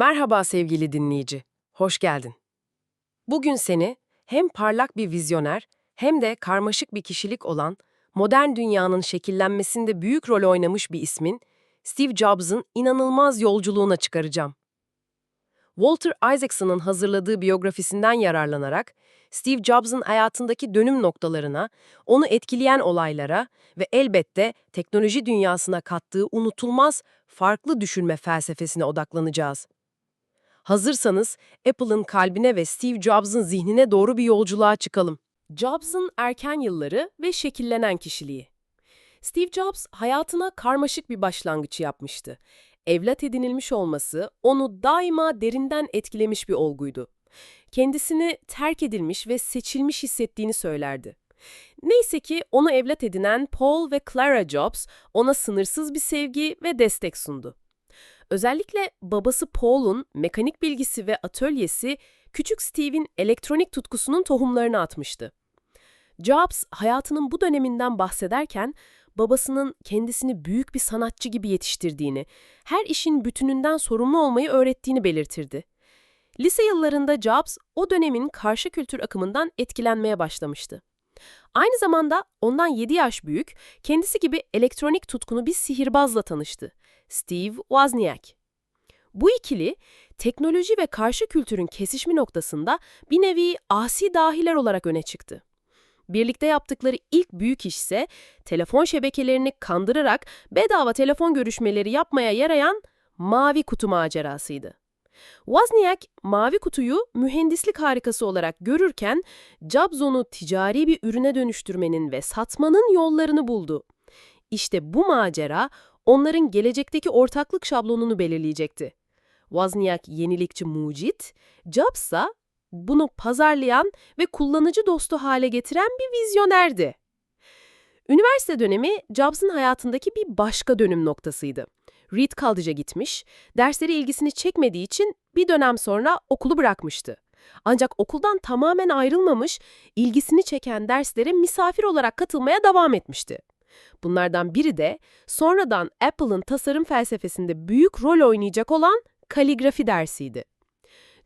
Merhaba sevgili dinleyici, hoş geldin. Bugün seni hem parlak bir vizyoner hem de karmaşık bir kişilik olan, modern dünyanın şekillenmesinde büyük rol oynamış bir ismin, Steve Jobs'ın inanılmaz yolculuğuna çıkaracağım. Walter Isaacson'ın hazırladığı biyografisinden yararlanarak, Steve Jobs'ın hayatındaki dönüm noktalarına, onu etkileyen olaylara ve elbette teknoloji dünyasına kattığı unutulmaz, farklı düşünme felsefesine odaklanacağız. Hazırsanız Apple'ın kalbine ve Steve Jobs'ın zihnine doğru bir yolculuğa çıkalım. Jobs'ın erken yılları ve şekillenen kişiliği. Steve Jobs hayatına karmaşık bir başlangıç yapmıştı. Evlat edinilmiş olması onu daima derinden etkilemiş bir olguydu. Kendisini terk edilmiş ve seçilmiş hissettiğini söylerdi. Neyse ki onu evlat edinen Paul ve Clara Jobs ona sınırsız bir sevgi ve destek sundu. Özellikle babası Paul'un mekanik bilgisi ve atölyesi küçük Steve'in elektronik tutkusunun tohumlarını atmıştı. Jobs hayatının bu döneminden bahsederken babasının kendisini büyük bir sanatçı gibi yetiştirdiğini, her işin bütününden sorumlu olmayı öğrettiğini belirtirdi. Lise yıllarında Jobs o dönemin karşı kültür akımından etkilenmeye başlamıştı. Aynı zamanda ondan 7 yaş büyük, kendisi gibi elektronik tutkunu bir sihirbazla tanıştı. Steve Wozniak. Bu ikili, teknoloji ve karşı kültürün kesişimi noktasında bir nevi asi dahiler olarak öne çıktı. Birlikte yaptıkları ilk büyük iş ise telefon şebekelerini kandırarak bedava telefon görüşmeleri yapmaya yarayan mavi kutu macerasıydı. Wozniak, mavi kutuyu mühendislik harikası olarak görürken Jobs onu ticari bir ürüne dönüştürmenin ve satmanın yollarını buldu. İşte bu macera onların gelecekteki ortaklık şablonunu belirleyecekti. Wozniak yenilikçi mucit, Jobs ise bunu pazarlayan ve kullanıcı dostu hale getiren bir vizyonerdi. Üniversite dönemi Jobs'ın hayatındaki bir başka dönüm noktasıydı. Reed College'a gitmiş, dersleri ilgisini çekmediği için bir dönem sonra okulu bırakmıştı. Ancak okuldan tamamen ayrılmamış, ilgisini çeken derslere misafir olarak katılmaya devam etmişti. Bunlardan biri de sonradan Apple'ın tasarım felsefesinde büyük rol oynayacak olan kaligrafi dersiydi.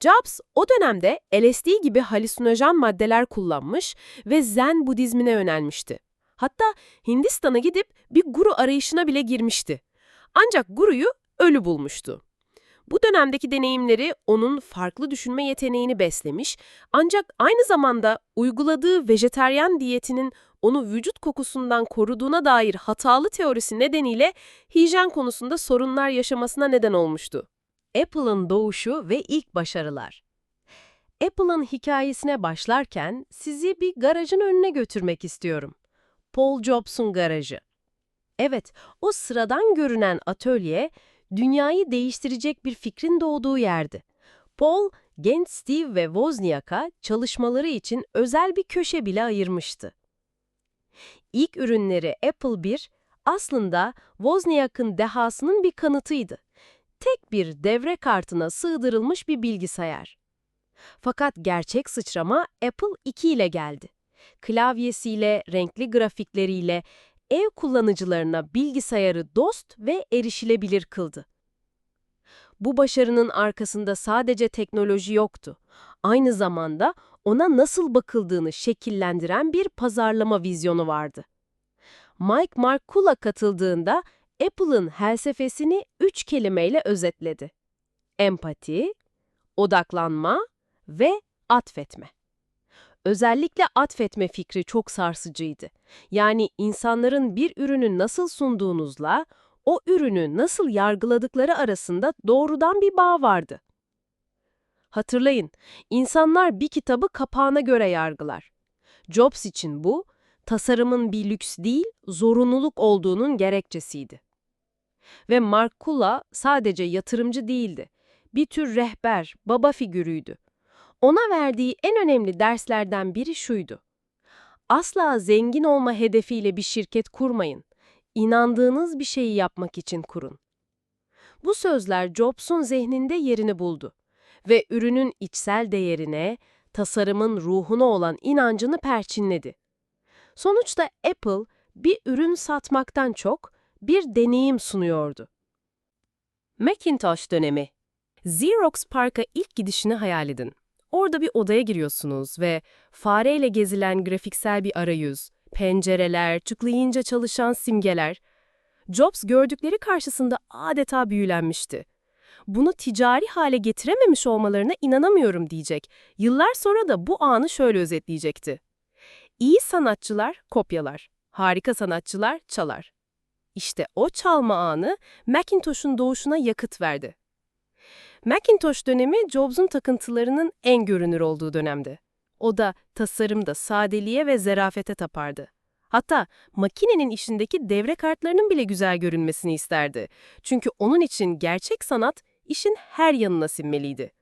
Jobs o dönemde LSD gibi halüsinojen maddeler kullanmış ve Zen Budizmine yönelmişti. Hatta Hindistan'a gidip bir guru arayışına bile girmişti. Ancak guruyu ölü bulmuştu. Bu dönemdeki deneyimleri onun farklı düşünme yeteneğini beslemiş ancak aynı zamanda uyguladığı vejeteryan diyetinin onu vücut kokusundan koruduğuna dair hatalı teorisi nedeniyle hijyen konusunda sorunlar yaşamasına neden olmuştu. Apple'ın doğuşu ve ilk başarılar Apple'ın hikayesine başlarken sizi bir garajın önüne götürmek istiyorum. Paul Jobs'un garajı. Evet, o sıradan görünen atölye, dünyayı değiştirecek bir fikrin doğduğu yerdi. Paul, genç Steve ve Wozniak'a çalışmaları için özel bir köşe bile ayırmıştı. İlk ürünleri Apple 1 aslında Wozniak'ın dehasının bir kanıtıydı. Tek bir devre kartına sığdırılmış bir bilgisayar. Fakat gerçek sıçrama Apple 2 ile geldi. Klavyesiyle, renkli grafikleriyle ev kullanıcılarına bilgisayarı dost ve erişilebilir kıldı. Bu başarının arkasında sadece teknoloji yoktu. Aynı zamanda ona nasıl bakıldığını şekillendiren bir pazarlama vizyonu vardı. Mike Markula katıldığında Apple'ın felsefesini üç kelimeyle özetledi. Empati, odaklanma ve atfetme. Özellikle atfetme fikri çok sarsıcıydı. Yani insanların bir ürünü nasıl sunduğunuzla o ürünü nasıl yargıladıkları arasında doğrudan bir bağ vardı. Hatırlayın, insanlar bir kitabı kapağına göre yargılar. Jobs için bu, tasarımın bir lüks değil, zorunluluk olduğunun gerekçesiydi. Ve Mark Kula sadece yatırımcı değildi. Bir tür rehber, baba figürüydü. Ona verdiği en önemli derslerden biri şuydu. Asla zengin olma hedefiyle bir şirket kurmayın. İnandığınız bir şeyi yapmak için kurun. Bu sözler Jobs'un zihninde yerini buldu ve ürünün içsel değerine, tasarımın ruhuna olan inancını perçinledi. Sonuçta Apple bir ürün satmaktan çok bir deneyim sunuyordu. Macintosh dönemi Xerox Park'a ilk gidişini hayal edin. Orada bir odaya giriyorsunuz ve fareyle gezilen grafiksel bir arayüz, pencereler, tıklayınca çalışan simgeler. Jobs gördükleri karşısında adeta büyülenmişti. Bunu ticari hale getirememiş olmalarına inanamıyorum diyecek. Yıllar sonra da bu anı şöyle özetleyecekti. İyi sanatçılar kopyalar, harika sanatçılar çalar. İşte o çalma anı Macintosh'un doğuşuna yakıt verdi. Macintosh dönemi Jobs'un takıntılarının en görünür olduğu dönemdi. O da tasarımda sadeliğe ve zerafete tapardı. Hatta makinenin işindeki devre kartlarının bile güzel görünmesini isterdi. Çünkü onun için gerçek sanat işin her yanına sinmeliydi.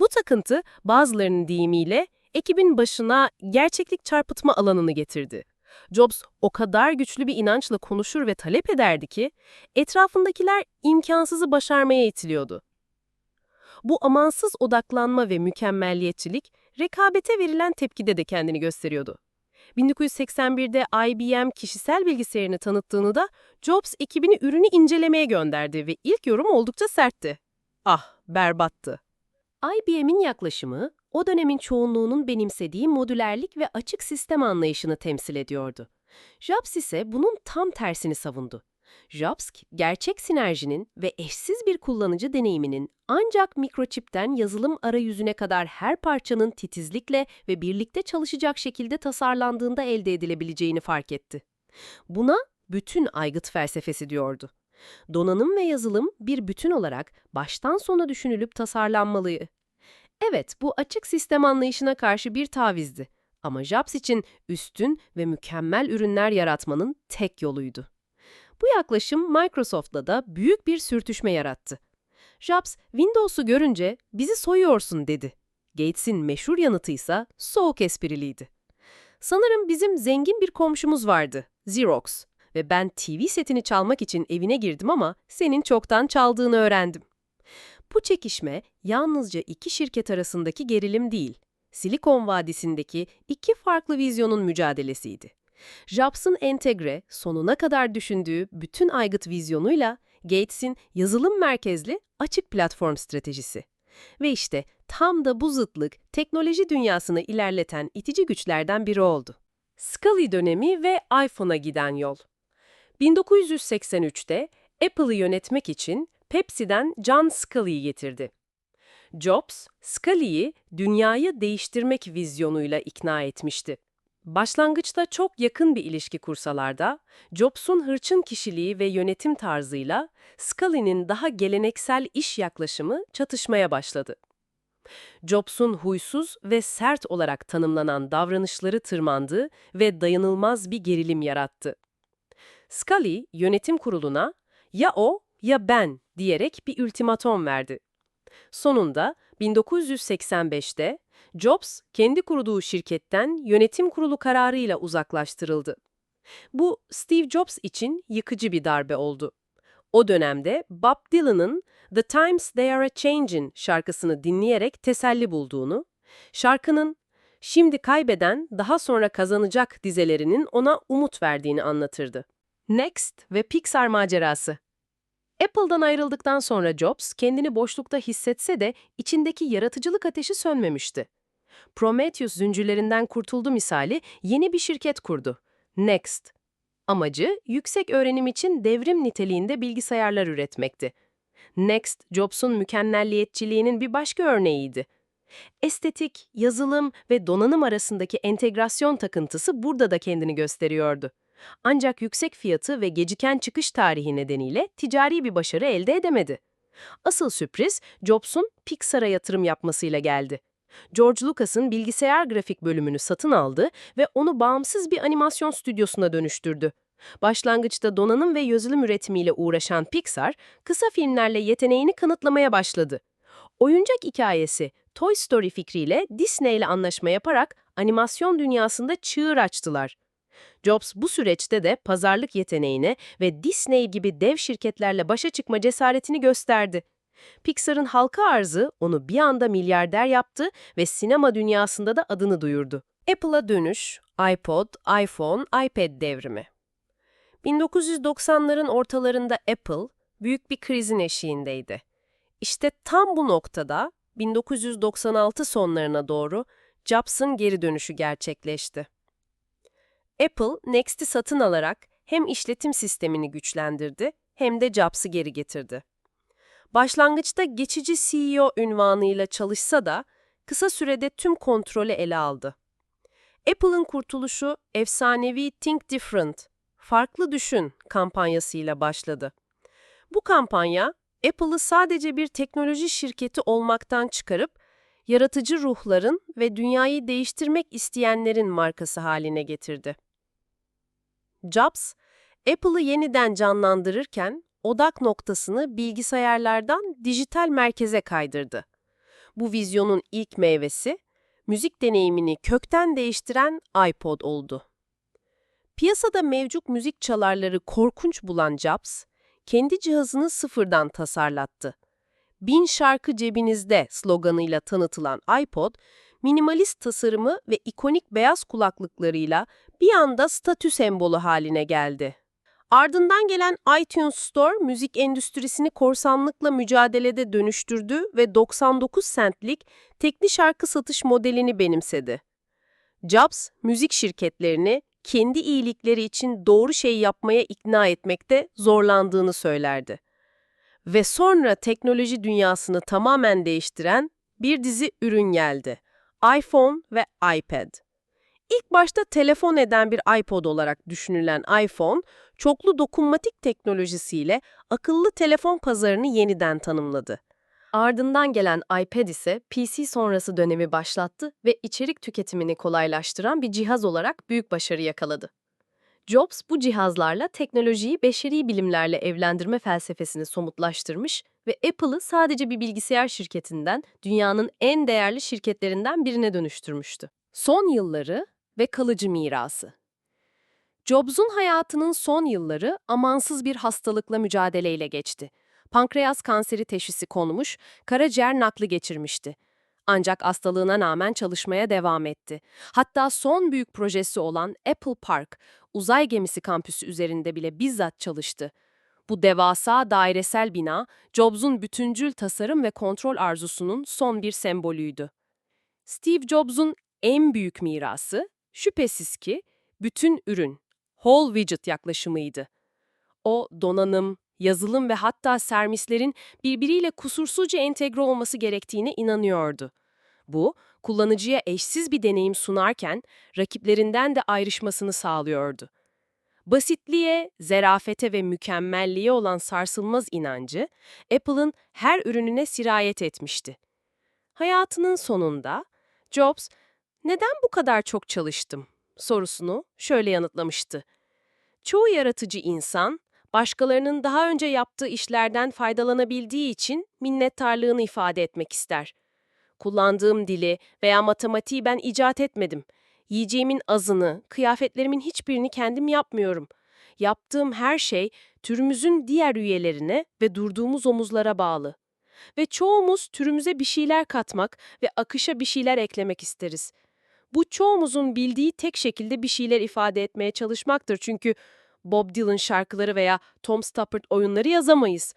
Bu takıntı bazılarının deyimiyle ekibin başına gerçeklik çarpıtma alanını getirdi. Jobs o kadar güçlü bir inançla konuşur ve talep ederdi ki etrafındakiler imkansızı başarmaya itiliyordu. Bu amansız odaklanma ve mükemmelliyetçilik rekabete verilen tepkide de kendini gösteriyordu. 1981'de IBM kişisel bilgisayarını tanıttığını da Jobs ekibini ürünü incelemeye gönderdi ve ilk yorum oldukça sertti. Ah, berbattı. IBM'in yaklaşımı, o dönemin çoğunluğunun benimsediği modülerlik ve açık sistem anlayışını temsil ediyordu. Jobs ise bunun tam tersini savundu. Jobs, gerçek sinerjinin ve eşsiz bir kullanıcı deneyiminin ancak mikroçipten yazılım arayüzüne kadar her parçanın titizlikle ve birlikte çalışacak şekilde tasarlandığında elde edilebileceğini fark etti. Buna bütün aygıt felsefesi diyordu. Donanım ve yazılım bir bütün olarak baştan sona düşünülüp tasarlanmalı. Evet, bu açık sistem anlayışına karşı bir tavizdi. Ama Jobs için üstün ve mükemmel ürünler yaratmanın tek yoluydu. Bu yaklaşım Microsoft'la da büyük bir sürtüşme yarattı. Jobs, Windows'u görünce bizi soyuyorsun dedi. Gates'in meşhur yanıtıysa soğuk espriliydi. Sanırım bizim zengin bir komşumuz vardı, Xerox. Ve ben TV setini çalmak için evine girdim ama senin çoktan çaldığını öğrendim. Bu çekişme yalnızca iki şirket arasındaki gerilim değil, Silikon Vadisi'ndeki iki farklı vizyonun mücadelesiydi. Jobs'ın entegre, sonuna kadar düşündüğü bütün aygıt vizyonuyla Gates'in yazılım merkezli açık platform stratejisi. Ve işte tam da bu zıtlık teknoloji dünyasını ilerleten itici güçlerden biri oldu. Scully dönemi ve iPhone'a giden yol. 1983'te Apple'ı yönetmek için Pepsi'den John Scully'yi getirdi. Jobs, Scully'yi dünyayı değiştirmek vizyonuyla ikna etmişti. Başlangıçta çok yakın bir ilişki kursalar da, Jobs'un hırçın kişiliği ve yönetim tarzıyla Scully'nin daha geleneksel iş yaklaşımı çatışmaya başladı. Jobs'un huysuz ve sert olarak tanımlanan davranışları tırmandı ve dayanılmaz bir gerilim yarattı. Scully, yönetim kuruluna ya o ya ben diyerek bir ultimatom verdi. Sonunda 1985'te Jobs, kendi kurduğu şirketten yönetim kurulu kararıyla uzaklaştırıldı. Bu, Steve Jobs için yıkıcı bir darbe oldu. O dönemde Bob Dylan'ın The Times They Are A-Changin' şarkısını dinleyerek teselli bulduğunu, şarkının şimdi kaybeden daha sonra kazanacak dizelerinin ona umut verdiğini anlatırdı. Next ve Pixar macerası Apple'dan ayrıldıktan sonra Jobs kendini boşlukta hissetse de içindeki yaratıcılık ateşi sönmemişti. Prometheus zincirlerinden kurtuldu misali yeni bir şirket kurdu. Next. Amacı yüksek öğrenim için devrim niteliğinde bilgisayarlar üretmekti. Next, Jobs'un mükemmelliyetçiliğinin bir başka örneğiydi. Estetik, yazılım ve donanım arasındaki entegrasyon takıntısı burada da kendini gösteriyordu. Ancak yüksek fiyatı ve geciken çıkış tarihi nedeniyle ticari bir başarı elde edemedi. Asıl sürpriz Jobs'un Pixar'a yatırım yapmasıyla geldi. George Lucas'ın bilgisayar grafik bölümünü satın aldı ve onu bağımsız bir animasyon stüdyosuna dönüştürdü. Başlangıçta donanım ve yazılım üretimiyle uğraşan Pixar, kısa filmlerle yeteneğini kanıtlamaya başladı. Oyuncak hikayesi Toy Story fikriyle Disney ile anlaşma yaparak animasyon dünyasında çığır açtılar. Jobs bu süreçte de pazarlık yeteneğine ve Disney gibi dev şirketlerle başa çıkma cesaretini gösterdi. Pixar'ın halka arzı onu bir anda milyarder yaptı ve sinema dünyasında da adını duyurdu. Apple'a dönüş, iPod, iPhone, iPad devrimi. 1990'ların ortalarında Apple büyük bir krizin eşiğindeydi. İşte tam bu noktada 1996 sonlarına doğru Jobs'ın geri dönüşü gerçekleşti. Apple Next'i satın alarak hem işletim sistemini güçlendirdi hem de Jobs'ı geri getirdi. Başlangıçta geçici CEO ünvanıyla çalışsa da kısa sürede tüm kontrolü ele aldı. Apple'ın kurtuluşu efsanevi Think Different, farklı düşün kampanyasıyla başladı. Bu kampanya Apple'ı sadece bir teknoloji şirketi olmaktan çıkarıp yaratıcı ruhların ve dünyayı değiştirmek isteyenlerin markası haline getirdi. Jobs, Apple'ı yeniden canlandırırken odak noktasını bilgisayarlardan dijital merkeze kaydırdı. Bu vizyonun ilk meyvesi, müzik deneyimini kökten değiştiren iPod oldu. Piyasada mevcut müzik çalarları korkunç bulan Jobs, kendi cihazını sıfırdan tasarlattı. Bin şarkı cebinizde sloganıyla tanıtılan iPod, minimalist tasarımı ve ikonik beyaz kulaklıklarıyla bir anda statü sembolü haline geldi. Ardından gelen iTunes Store, müzik endüstrisini korsanlıkla mücadelede dönüştürdü ve 99 centlik tekli şarkı satış modelini benimsedi. Jobs, müzik şirketlerini kendi iyilikleri için doğru şey yapmaya ikna etmekte zorlandığını söylerdi. Ve sonra teknoloji dünyasını tamamen değiştiren bir dizi ürün geldi. iPhone ve iPad. İlk başta telefon eden bir iPod olarak düşünülen iPhone, çoklu dokunmatik teknolojisiyle akıllı telefon pazarını yeniden tanımladı. Ardından gelen iPad ise PC sonrası dönemi başlattı ve içerik tüketimini kolaylaştıran bir cihaz olarak büyük başarı yakaladı. Jobs bu cihazlarla teknolojiyi beşeri bilimlerle evlendirme felsefesini somutlaştırmış ve Apple'ı sadece bir bilgisayar şirketinden dünyanın en değerli şirketlerinden birine dönüştürmüştü. Son yılları ve kalıcı mirası. Jobs'un hayatının son yılları amansız bir hastalıkla mücadeleyle geçti. Pankreas kanseri teşhisi konmuş, karaciğer nakli geçirmişti. Ancak hastalığına rağmen çalışmaya devam etti. Hatta son büyük projesi olan Apple Park, uzay gemisi kampüsü üzerinde bile bizzat çalıştı. Bu devasa dairesel bina, Jobs'un bütüncül tasarım ve kontrol arzusunun son bir sembolüydü. Steve Jobs'un en büyük mirası, şüphesiz ki, bütün ürün, whole widget yaklaşımıydı. O donanım, yazılım ve hatta servislerin birbiriyle kusursuzca entegre olması gerektiğine inanıyordu. Bu, kullanıcıya eşsiz bir deneyim sunarken rakiplerinden de ayrışmasını sağlıyordu. Basitliğe, zerafete ve mükemmelliğe olan sarsılmaz inancı, Apple'ın her ürününe sirayet etmişti. Hayatının sonunda, Jobs, neden bu kadar çok çalıştım sorusunu şöyle yanıtlamıştı. Çoğu yaratıcı insan, başkalarının daha önce yaptığı işlerden faydalanabildiği için minnettarlığını ifade etmek ister. Kullandığım dili veya matematiği ben icat etmedim. Yiyeceğimin azını, kıyafetlerimin hiçbirini kendim yapmıyorum. Yaptığım her şey türümüzün diğer üyelerine ve durduğumuz omuzlara bağlı. Ve çoğumuz türümüze bir şeyler katmak ve akışa bir şeyler eklemek isteriz. Bu çoğumuzun bildiği tek şekilde bir şeyler ifade etmeye çalışmaktır çünkü Bob Dylan şarkıları veya Tom Stoppard oyunları yazamayız.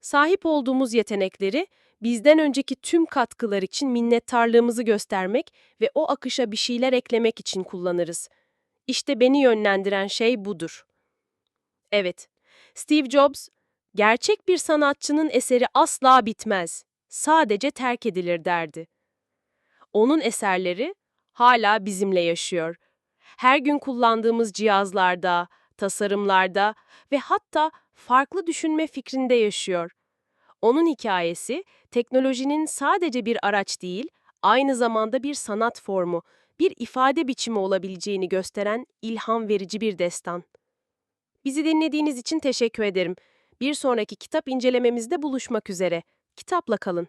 Sahip olduğumuz yetenekleri bizden önceki tüm katkılar için minnettarlığımızı göstermek ve o akışa bir şeyler eklemek için kullanırız. İşte beni yönlendiren şey budur. Evet, Steve Jobs, gerçek bir sanatçının eseri asla bitmez, sadece terk edilir derdi. Onun eserleri hala bizimle yaşıyor. Her gün kullandığımız cihazlarda, tasarımlarda ve hatta farklı düşünme fikrinde yaşıyor. Onun hikayesi, teknolojinin sadece bir araç değil, aynı zamanda bir sanat formu, bir ifade biçimi olabileceğini gösteren ilham verici bir destan. Bizi dinlediğiniz için teşekkür ederim. Bir sonraki kitap incelememizde buluşmak üzere. Kitapla kalın.